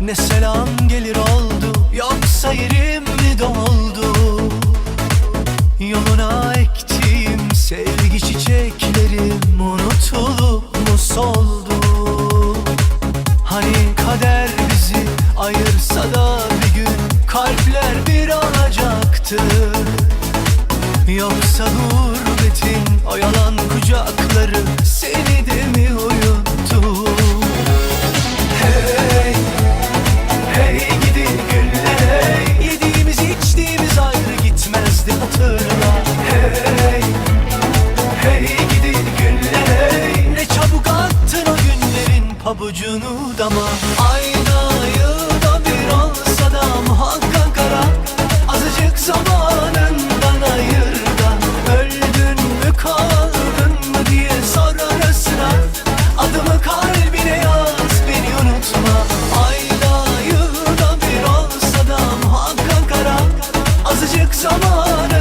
Ne selam gelir oldu. Yoksa yerim mi doldu? Yoluna ektiğim sevgi çiçeklerim Unutulup mu soldu? Hani kader bizi ayırsa da bir gün Kalpler bir olacaktı. Yoksa gurbetin o yalan kucakları Seni pabucunu dama Ayda yılda bir olsa da muhakkak ara. Azıcık zamanından ayır da Öldün mü kaldın mı diye sor arasına. Adımı kalbine yaz beni unutma. Ayda yılda bir olsa da muhakkak ara. Azıcık zamanından